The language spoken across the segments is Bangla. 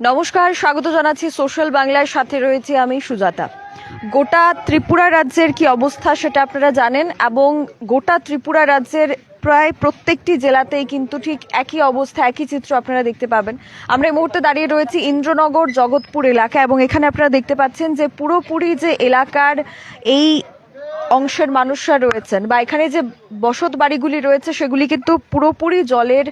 নমস্কার, স্বাগত জানাচ্ছি সোশ্যাল বাংলার সাথে রয়েছে আমি সুজাতা। গোটা ত্রিপুরা রাজ্যের কি অবস্থা সেটা আপনারা জানেন এবং গোটা ত্রিপুরা রাজ্যের প্রায় প্রত্যেকটি জেলাতেই কিন্তু ঠিক একই অবস্থা, একই চিত্র আপনারা দেখতে পাবেন। আমরা এই মুহূর্তে দাঁড়িয়ে রয়েছি ইন্দ্রনগর, জগৎপুর এলাকা এবং এখানে আপনারা দেখতে পাচ্ছেন যে পুরোপুরি যে এলাকার এই অংশের মানুষরা রয়েছেন বা এখানে যে বসত বাড়িগুলি রয়েছে সেগুলি কিন্তু পুরোপুরি জলের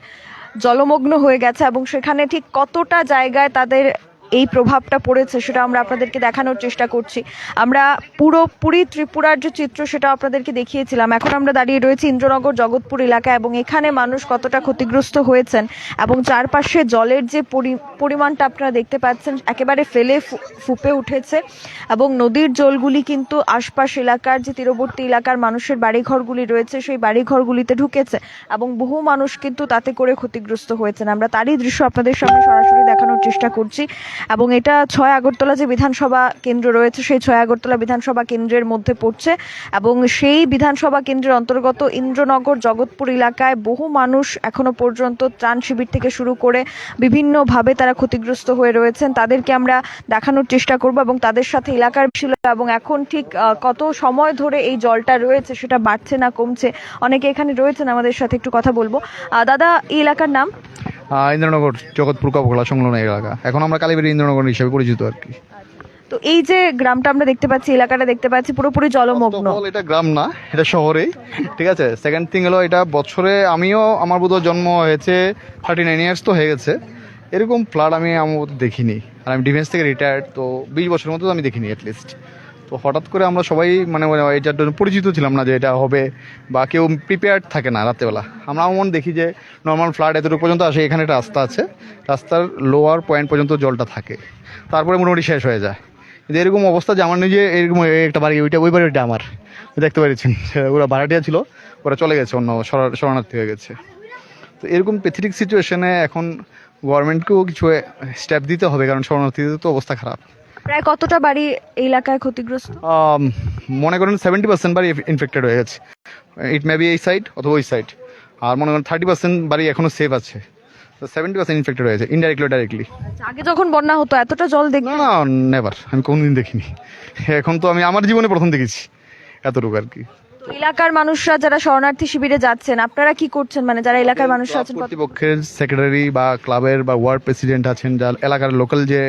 জলমগ্ন হয়ে গেছে এবং সেখানে ঠিক কতটা জায়গায় তাদের এই প্রভাবটা পড়েছে সেটা আমরা আপনাদেরকে দেখানোর চেষ্টা করছি। আমরা পুরোপুরি ত্রিপুরার যে চিত্র সেটা আপনাদেরকে দেখিয়েছিলাম। এখন আমরা দাঁড়িয়ে রয়েছি ইন্দ্রনগর, জগৎপুর এলাকা এবং এখানে মানুষ কতটা ক্ষতিগ্রস্ত হয়েছেন এবং চারপাশে জলের যে পরি- পরিমাণটা আপনারা দেখতে পাচ্ছেন, একেবারে ফেলে ফুপে উঠেছে এবং নদীর জলগুলি কিন্তু আশপাশ এলাকার যে তীরবর্তী এলাকার মানুষের বাড়িঘরগুলি রয়েছে, সেই বাড়িঘরগুলিতে ঢুকেছে এবং বহু মানুষ কিন্তু তাতে করে ক্ষতিগ্রস্ত হয়েছেন। আমরা তারই দৃশ্য আপনাদের সামনে চেষ্টা করছি। এবং এটা ছয় আগরতলা যে বিধানসভা কেন্দ্র রয়েছে, সেই ছয় আগরতলা বিধানসভা কেন্দ্রের মধ্যে পড়ছে। এবং সেই বিধানসভা কেন্দ্রের অন্তর্গত ইন্দ্রনগর, জগৎপুর এলাকায় বহু মানুষ এখনও পর্যন্ত ত্রাণ শিবির থেকে শুরু করে বিভিন্নভাবে তারা ক্ষতিগ্রস্ত হয়ে রয়েছেন। তাদেরকে আমরা দেখানোর চেষ্টা করব এবং তাদের সাথে এলাকার ছিল এবং এখন ঠিক কত সময় ধরে এই জলটা রয়েছে সেটা বাড়ছে না কমছে, অনেকে এখানে রয়েছেন, আমাদের সাথে একটু কথা বলব। দাদা, এই এলাকার নাম? ইন্দ্রনগর জগৎপুর কপকলা সংলগ্ন এলাকা। এখন আমরা কালীবাড়ি ইন্দ্রনগর হিসেবে পরিচিত আর কি। তো এই যে গ্রামটা আমরা দেখতে পাচ্ছি এলাকাটা দেখতে পাচ্ছি পুরোপুরি জলমগ্ন। এটা গ্রাম না এটা শহরেই। ঠিক আছে সেকেন্ড থিং হলো এটা বছরে আমিও আমার বোধহয় জন্ম হয়েছে থার্টি নাইন ইয়ার্স তো হয়ে গেছে। এরকম ফ্লাড আমি আমার দেখিনি। আর আমি ডিফেন্স থেকে রিটায়ার্ড তো বিশ বছরের মতো আমি দেখিনি অ্যাটলিস্ট তো হঠাৎ করে আমরা সবাই মানে মানে এটার জন্য পরিচিত ছিলাম না যে এটা হবে বা কেউ প্রিপেয়ার্ড থাকে না রাত্রেবেলা। আমরা এমন দেখি যে নর্মাল ফ্লাড এতটুকু পর্যন্ত আসে, এখানে একটা রাস্তা আছে। রাস্তার লোয়ার পয়েন্ট পর্যন্ত জলটা থাকে। তারপরে মোটামুটি শেষ হয়ে যায়। কিন্তু এরকম অবস্থা যে আমার নিজে এরকম একটা বাড়ি, ওইটা, ওই বাড়িটা আমার। দেখতে পেরেছেন ওরা ভাড়াটিয়া ছিল, ওরা চলে গেছে, অন্য শরণ- শরণার্থী হয়ে গেছে। তো এরকম প্যাথেটিক সিচুয়েশনে এখন গভর্নমেন্টকেও কিছু স্টেপ দিতে হবে, কারণ শরণার্থীদের তো অবস্থা খারাপ। প্রায় কতটা বাড়ি এই এলাকায় ক্ষতিগ্রস্ত? মনে করেন সেভেন্টি পার্সেন্ট বাড়ি ইনফেক্টেড হয়ে গেছে। ইট মে বি এই সাইড অথবা ওই সাইড আর মনে করেন থার্টি পার্সেন্ট বাড়ি এখনও সেফ আছে। তো সেভেন্টি পার্সেন্ট ইনফেক্টেড হয়েছে ইনডাইরেক্টলি ডাইরেক্টলি আগে যখন বন্যা হতো এতটা জল দেখ না নেভার আমি কোনোদিন দেখিনি। এখন তো আমি আমার জীবনে প্রথম দেখেছি এতটুকু আর কি। এলাকার মানুষরা যারা শরণার্থী শিবিরে যাচ্ছেন আপনারা কি করছেন? মানে যারা এলাকার মানুষরা আছেন কর্তৃপক্ষের সেক্রেটারি বা ক্লাবের বা ওয়ার্ড প্রেসিডেন্ট আছেন যা এলাকার লোকাল যে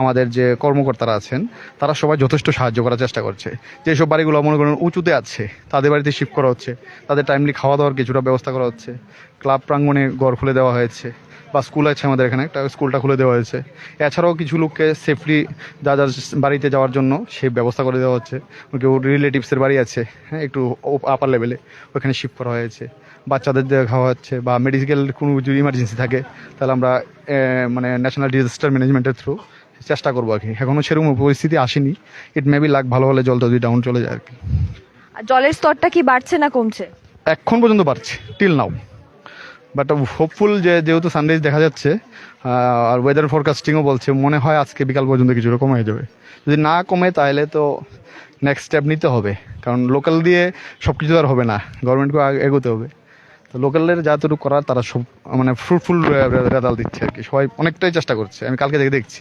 আমাদের যে কর্মকর্তারা আছেন তারা সবাই যথেষ্ট সাহায্য করার চেষ্টা করছে। যেসব বাড়িগুলো মনে করেন উঁচুতে আছে তাদের বাড়িতে শিফট করা হচ্ছে তাদের টাইমলি খাওয়া দাওয়ার কিছুটা ব্যবস্থা করা হচ্ছে ক্লাব প্রাঙ্গণে ঘর খুলে দেওয়া হয়েছে। বা স্কুল আছে আমাদের এখানে একটা স্কুলটা খুলে দেওয়া হয়েছে। এছাড়াও কিছু লোককে সেফলি যা যার বাড়িতে যাওয়ার জন্য সেই ব্যবস্থা করে দেওয়া হচ্ছে। কেউ রিলেটিভসের বাড়ি আছে হ্যাঁ একটু আপার লেভেলে ওখানে শিফট করা হয়েছে। বাচ্চাদের দেখা হচ্ছে বা মেডিকেল কোনো যদি ইমার্জেন্সি থাকে তাহলে আমরা মানে ন্যাশনাল ডিজাস্টার ম্যানেজমেন্টের থ্রু চেষ্টা করব আর কি। এখনও সেরকম পরিস্থিতি আসেনি। ইট মেবি লাখ ভালো হলে জলটা যদি ডাউন চলে যায় আর কি। আর জলের স্তরটা কি বাড়ছে না কমছে? এখন পর্যন্ত বাড়ছে টিল নাও বাট হোপফুল যে যেহেতু সানরাইজ দেখা যাচ্ছে আর ওয়েদার ফরকাস্টিংও বলছে মনে হয় আজকে বিকাল পর্যন্ত কিছু কিছুটা কমে যাবে। যদি না কমে তাহলে তো নেক্সট স্টেপ নিতে হবে। কারণ লোকাল দিয়ে সব কিছু আর হবে না গভর্নমেন্টকে এগোতে হবে। তো লোকালের যতটুকু করার তারা সব মানে ফ্রুটফুল রেজাল্ট দিচ্ছে আর কি। সবাই অনেকটাই চেষ্টা করছে আমি কালকে দেখে দেখছি।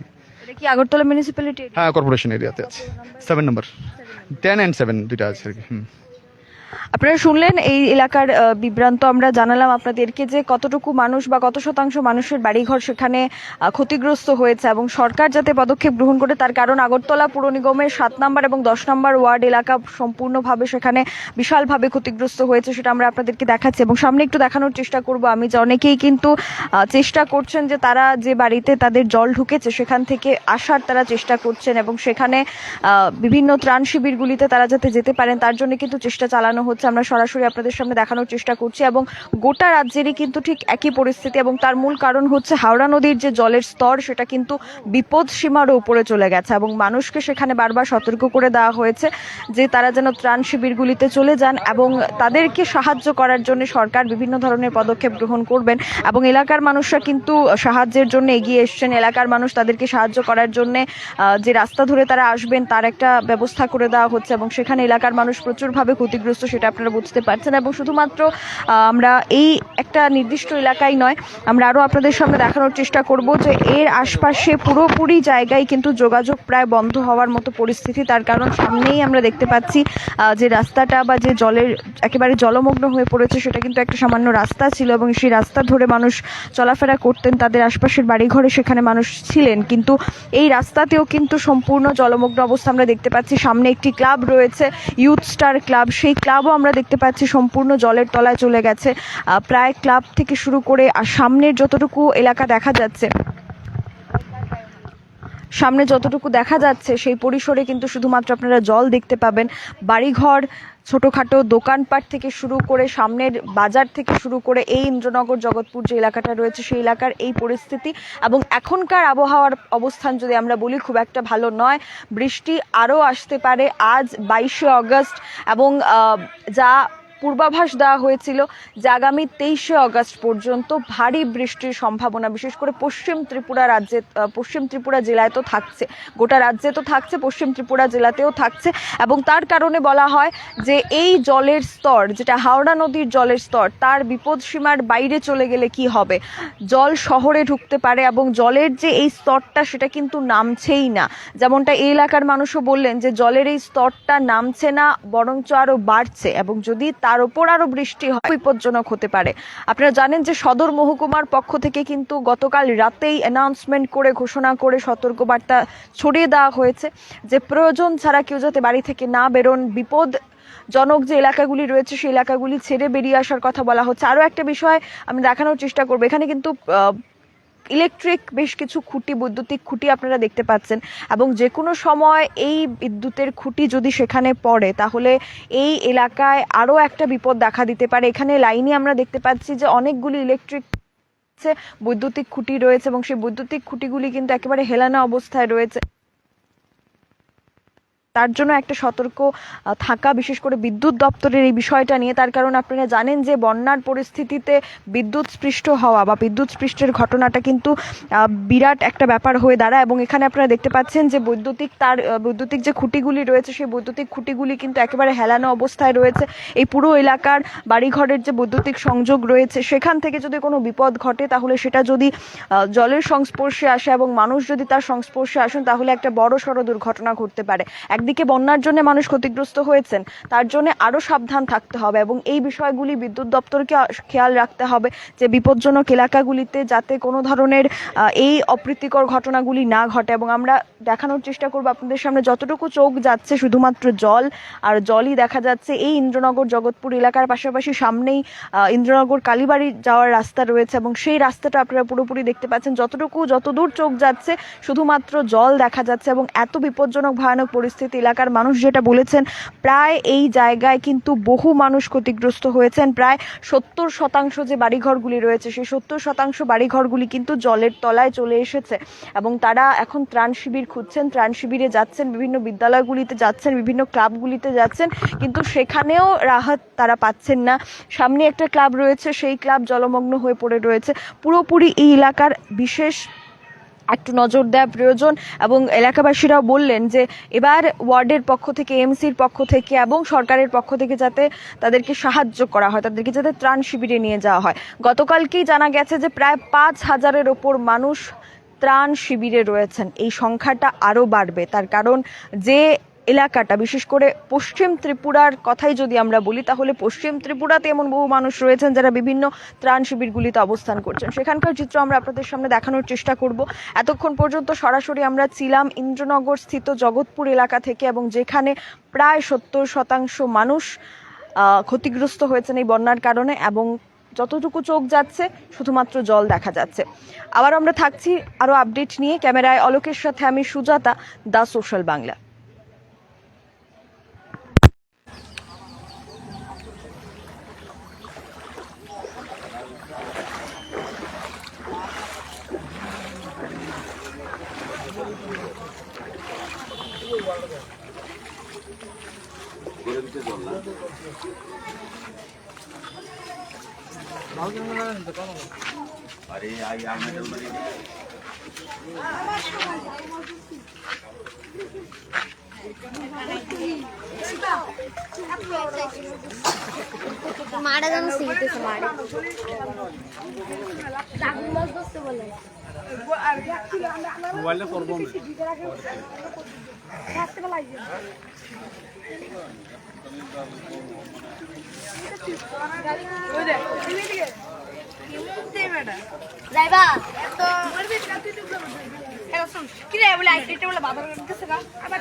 কি আগরতলা মিউনিসিপ্যালিটি হ্যাঁ কর্পোরেশন এরিয়াতে আছে। Seven number ten and seven দুইটা আছে আর কি হুম। আপনারা শুনলেন, এই এলাকার বিভ্রান্ত আমরা জানালাম আপনাদেরকে যে কতটুকু মানুষ বা কত শতাংশ মানুষের বাড়িঘর সেখানে ক্ষতিগ্রস্ত হয়েছে এবং সরকার যাতে পদক্ষেপ গ্রহণ করে তার কারণ আগরতলা পুর নিগমের সাত নম্বর এবং দশ নম্বর ওয়ার্ড এলাকা সম্পূর্ণভাবে সেখানে বিশালভাবে ক্ষতিগ্রস্ত হয়েছে সেটা আমরা আপনাদেরকে দেখাচ্ছি এবং সামনে একটু দেখানোর চেষ্টা করব। আমি যে অনেকেই কিন্তু চেষ্টা করছেন যে তারা যে বাড়িতে তাদের জল ঢুকেছে সেখান থেকে আসার তারা চেষ্টা করছেন এবং সেখানে বিভিন্ন ত্রাণ শিবিরগুলিতে তারা যাতে যেতে পারেন তার জন্য কিন্তু চেষ্টা চালানো হচ্ছে। আমরা সরাসরি আপনাদের সামনে দেখানোর চেষ্টা করছি এবং গোটা রাজ্যেরই কিন্তু ঠিক একই পরিস্থিতি এবং তার মূল কারণ হচ্ছে হাওড়া নদীর যে জলের স্তর, সেটা কিন্তু বিপদ সীমারও উপরে চলে গেছে এবং মানুষকে সেখানে বারবার সতর্ক করে দেওয়া হয়েছে যে তারা যেন ত্রাণ শিবিরগুলিতে চলে যান এবং তাদেরকে সাহায্য করার জন্য সরকার বিভিন্ন ধরনের পদক্ষেপ গ্রহণ করবেন এবং এলাকার মানুষরা কিন্তু সাহায্যের জন্য এগিয়ে এসছেন। এলাকার মানুষ তাদেরকে সাহায্য করার জন্য যে রাস্তা ধরে তারা আসবেন, তার একটা ব্যবস্থা করে দেওয়া হচ্ছে এবং সেখানে এলাকার মানুষ প্রচুরভাবে ক্ষতিগ্রস্ত, সেটা সেটা আপনারা বুঝতে পারছেন এবং শুধুমাত্র আমরা এই একটা নির্দিষ্ট এলাকায় নয়, আমরা আরও আপনাদের সামনে দেখানোর চেষ্টা করব যে এর আশপাশে পুরোপুরি জায়গায় কিন্তু যোগাযোগ প্রায় বন্ধ হওয়ার মতো পরিস্থিতি, তার কারণ সামনেই আমরা দেখতে পাচ্ছি যে রাস্তাটা বা যে জলের একেবারে জলমগ্ন হয়ে পড়েছে সেটা কিন্তু একটা সামান্য রাস্তা ছিল এবং সেই রাস্তা ধরে মানুষ চলাফেরা করতেন, তাদের আশপাশের বাড়িঘরে সেখানে মানুষ ছিলেন। কিন্তু এই রাস্তাতেও কিন্তু সম্পূর্ণ জলমগ্ন অবস্থা আমরা দেখতে পাচ্ছি। সামনে একটি ক্লাব রয়েছে, ইউথ স্টার ক্লাব। সেই ক্লাবও আমরা দেখতে পাচ্ছি সম্পূর্ণ জলের তলায় চলে গেছে। প্রায় ক্লাব থেকে শুরু করে আর সামনের যতটুকু এলাকা দেখা যাচ্ছে সামনে যতটুকু দেখা যাচ্ছে, সেই পরিসরে কিন্তু শুধুমাত্র আপনারা জল দেখতে পাবেন। বাড়িঘর, ছোটোখাটো দোকানপাট থেকে শুরু করে, সামনের বাজার থেকে শুরু করে এই ইন্দ্রনগর, জগৎপুর যে এলাকাটা রয়েছে, সেই এলাকার এই পরিস্থিতি এবং এখনকার আবহাওয়ার অবস্থান যদি আমরা বলি, খুব একটা ভালো নয়। বৃষ্টি আরও আসতে পারে আজ বাইশে অগস্ট এবং যা পূর্বাভাস দেওয়া হয়েছিল যে আগামী তেইশে অগস্ট পর্যন্ত ভারী বৃষ্টির সম্ভাবনা, বিশেষ করে পশ্চিম ত্রিপুরা রাজ্যে পশ্চিম ত্রিপুরা জেলায় তো থাকছে। গোটা রাজ্যে তো থাকছে, পশ্চিম ত্রিপুরা জেলাতেও থাকছে এবং তার কারণে বলা হয় যে এই জলের স্তর, যেটা হাওড়া নদীর জলের স্তর, তার বিপদ সীমার বাইরে চলে গেলে কি হবে? জল শহরে ঢুকতে পারে এবং জলের যে এই স্তরটা, সেটা কিন্তু নামছেই না। যেমনটা এই এলাকার মানুষও বললেন যে জলের এই স্তরটা নামছে না, বরঞ্চ আরও বাড়ছে এবং যদি তার উপর আরও বৃষ্টি হয়, বিপজ্জনক হতে পারে। আপনারা জানেন যে সদর মহকুমার পক্ষ থেকে কিন্তু গতকাল রাতেই অ্যানাউন্সমেন্ট করে, ঘোষণা করে সতর্কবার্তা ছড়িয়ে দেওয়া হয়েছে যে প্রয়োজন ছাড়া কেউ যাতে বাড়ি থেকে না বেরোন। বিপদ জনক যে এলাকাগুলি রয়েছে, সেই এলাকাগুলি ছেড়ে বেরিয়ে আসার কথা বলা হচ্ছে। আরও একটা বিষয় আমি দেখানোর চেষ্টা করব। এখানে কিন্তু ইলেকট্রিক বেশ কিছু খুঁটি, বৈদ্যুতিক খুঁটি আপনারা দেখতে পাচ্ছেন এবং যে কোনো সময় এই বিদ্যুতের খুঁটি যদি সেখানে পড়ে, তাহলে এই এলাকায় আরও একটা বিপদ দেখা দিতে পারে। এখানে লাইনে আমরা দেখতে পাচ্ছি যে অনেকগুলি ইলেকট্রিক বৈদ্যুতিক খুঁটি রয়েছে এবং সেই বৈদ্যুতিক খুঁটিগুলি কিন্তু একেবারে হেলানা অবস্থায় রয়েছে। তার জন্য একটা সতর্ক থাকা, বিশেষ করে বিদ্যুৎ দপ্তরের এই বিষয়টা নিয়ে। তার কারণ আপনারা জানেন যে বন্যার পরিস্থিতিতে বিদ্যুৎ স্পৃষ্ট হওয়া বা বিদ্যুৎ স্পৃষ্টের ঘটনাটা কিন্তু বিরাট একটা ব্যাপার হয়ে দাঁড়ায় এবং এখানে আপনারা দেখতে পাচ্ছেন যে বৈদ্যুতিক তার বৈদ্যুতিক যে খুঁটিগুলি রয়েছে, সেই বৈদ্যুতিক খুঁটিগুলি কিন্তু একেবারে হেলানো অবস্থায় রয়েছে। এই পুরো এলাকার বাড়িঘরের যে বৈদ্যুতিক সংযোগ রয়েছে, সেখান থেকে যদি কোনো বিপদ ঘটে, তাহলে সেটা যদি জলের সংস্পর্শে আসে এবং মানুষ যদি তার সংস্পর্শে আসেন, তাহলে একটা বড় সড় দুর্ঘটনা ঘটতে পারে। একদিকে বন্যার জন্য মানুষ ক্ষতিগ্রস্ত হয়েছেন, তার জন্য আরও সাবধান থাকতে হবে এবং এই বিষয়গুলি বিদ্যুৎ দপ্তরকে খেয়াল রাখতে হবে যে বিপজ্জনক এলাকাগুলিতে যাতে কোনো ধরনের এই অপ্রীতিকর ঘটনাগুলি না ঘটে এবং আমরা দেখানোর চেষ্টা করব আপনাদের সামনে যতটুকু চোখ যাচ্ছে শুধুমাত্র জল, আর জলই দেখা যাচ্ছে এই ইন্দ্রনগর, জগৎপুর এলাকার পাশাপাশি সামনেই ইন্দ্রনগর কালীবাড়ি যাওয়ার রাস্তা রয়েছে এবং সেই রাস্তাটা আপনারা পুরোপুরি দেখতে পাচ্ছেন যতটুকু যতদূর চোখ যাচ্ছে শুধুমাত্র জল দেখা যাচ্ছে এবং এত বিপজ্জনক ভয়ানক পরিস্থিতি এলাকার মানুষ যেটা বলেছেন, প্রায় এই জায়গায় কিন্তু বহু মানুষ ক্ষতিগ্রস্ত হয়েছেন। প্রায় সত্তর শতাংশ যে বাড়িঘরগুলি রয়েছে, সেই সত্তর শতাংশ বাড়িঘরগুলি কিন্তু জলের তলায় চলে এসেছে এবং তারা এখন ত্রাণ শিবির খুঁজছেন, ত্রাণ শিবিরে যাচ্ছেন, বিভিন্ন বিদ্যালয়গুলিতে যাচ্ছেন, বিভিন্ন ক্লাবগুলিতে যাচ্ছেন, কিন্তু সেখানেও রাহাত তারা পাচ্ছেন না। সামনে একটা ক্লাব রয়েছে, সেই ক্লাব জলমগ্ন হয়ে পড়ে রয়েছে। পুরোপুরি এই এলাকার বিশেষ একটু নজর দেওয়া প্রয়োজন এবং এলাকাবাসীরাও বললেন যে এবার ওয়ার্ডের পক্ষ থেকে, এমসির পক্ষ থেকে এবং সরকারের পক্ষ থেকে যাতে তাদেরকে সাহায্য করা হয়, তাদেরকে যাতে ত্রাণ শিবিরে নিয়ে যাওয়া হয়। গতকালকেই জানা গেছে যে প্রায় পাঁচ হাজারের ওপর মানুষ ত্রাণ শিবিরে রয়েছেন। এই সংখ্যাটা আরও বাড়বে। তার কারণ যে এলাকাটা, বিশেষ করে পশ্চিম ত্রিপুরার কথাই যদি আমরা বলি, তাহলে পশ্চিম ত্রিপুরাতে এমন বহু মানুষ রয়েছেন যারা বিভিন্ন ত্রাণ শিবিরগুলিতে অবস্থান করছেন। সেখানকার চিত্র আমরা আপনাদের সামনে দেখানোর চেষ্টা করব। এতক্ষণ পর্যন্ত সরাসরি আমরা ছিলাম ইন্দ্রনগর স্থিত জগৎপুর এলাকা থেকে এবং যেখানে প্রায় সত্তর শতাংশ মানুষ ক্ষতিগ্রস্ত হয়েছেন এই বন্যার কারণে এবং যতটুকু চোখ যাচ্ছে, শুধুমাত্র জল দেখা যাচ্ছে। আবার আমরা থাকছি আরও আপডেট নিয়ে। ক্যামেরায় অলোকের সাথে আমি সুজাতা দা সোশ্যাল বাংলা। अरे आई यार मैं जल्दी Thank you. মারা যেন সিলতেছে মারে দাগুন মাছ ধরতে বলে মোবাইলে করবো যাইবা। কিরে বলে আইসিটা বলে বাবার কাছে আবার